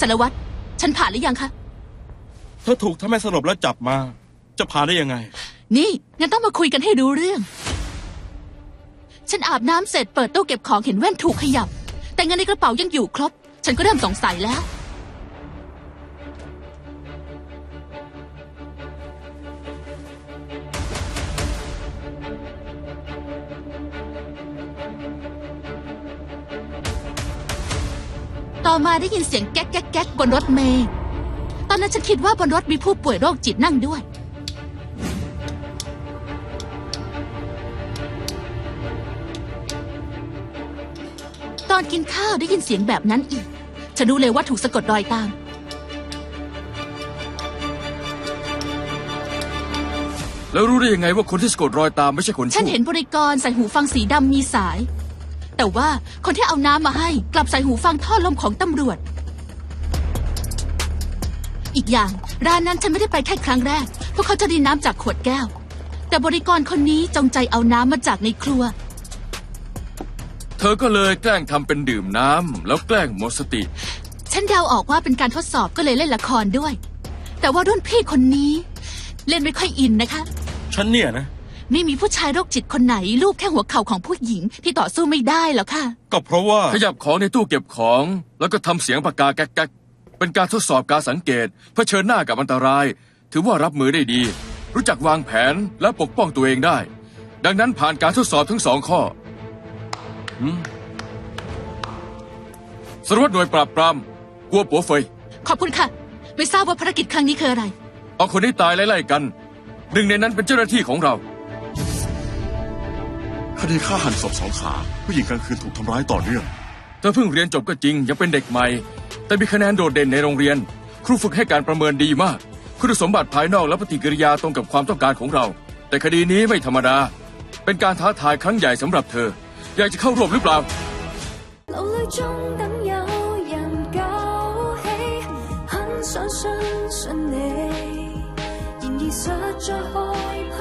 สารวัตรฉันผ่านหรือยังคะ เธอถูกทำให้สลบแล้วจับมา จะพาได้ยังไง นี่งั้นต้องมาคุยกันให้รู้เรื่อง ฉันอาบน้ำเสร็จเปิดตู้เก็บของเห็นแว่นถูกขยับ แต่เงินในกระเป๋ายังอยู่ครบ ฉันก็เริ่มสงสัยแล้ว ต่อมาได้ยินเสียงแก๊กแก๊กแก๊กบนรถเมล์ตอนนั้นฉันคิดว่าบนรถมีผู้ป่วยโรคจิตนั่งด้วย ตอนกินข้าวได้ยินเสียงแบบนั้นอีก ฉันรู้เลยว่าถูกสะกดรอยตาม แล้วรู้ได้ยังไงว่าคนที่สะกดรอยตามไม่ใช่คนฉันชั่วเห็นบริกรใส่หูฟังสีดำมีสาย แต่ว่าคนที่เอาน้ำมาให้กลับใส่หูฟังท่อลมของตำรวจ อีกอย่างร้านนั้นฉันไม่ได้ไปแค่ครั้งแรก พวกเขาจะรินน้ำจากขวดแก้ว แต่บริกรคนนี้จงใจเอาน้ำมาจากในครัว เธอก็เลยแกล้งทำเป็นดื่มน้ำแล้วแกล้งหมดสติ ฉันเดาออกว่าเป็นการทดสอบก็เลยเล่นละครด้วย แต่ว่ารุ่นพี่คนนี้ เล่นไม่ค่อยอินนะคะ ฉันเนี่ยนะ ไม่มีผู้ชายโรคจิตคนไหนลูบแค่หัวเข่าของผู้หญิงที่ต่อสู้ไม่ได้หรอกค่ะ ก็เพราะว่าขยับของในตู้เก็บของ แล้วก็ทำเสียงปากกาแก๊กๆเป็นการทดสอบการสังเกตเพื่อเผชิญหน้ากับอันตราย ถือว่ารับมือได้ดี รู้จักวางแผนและปกป้องตัวเองได้ ดังนั้นผ่านการทดสอบทั้งสองข้ออืมสารวัตรหน่วยปราบปรามกัวปัวเฟย ขอบคุณค่ะ ไม่ทราบว่าภารกิจครั้งนี้คืออะไร เอาคนที่ตายไล่ๆกัน หนึ่งในนั้นเป็นเจ้าหน้าที่ของเรา คดีฆ่าหันศพสองขา ผู้หญิงกลางคืนถูกทำร้ายต่อเนื่อง เธอเพิ่งเรียนจบก็จริง ยังเป็นเด็กใหม่ แต่มีคะแนนโดดเด่นในโรงเรียน ครูฝึกให้การประเมินดีมาก คุณสมบัติภายนอกและปฏิกิริยาตรงกับความต้องการของเรา แต่คดีนี้ไม่ธรรมดา เป็นการท้าทายครั้งใหญ่สำหรับเธอ อยากจะเข้าร่วมหรือเปล่า 脑里中等有人救起，很想相信你，然而实在害怕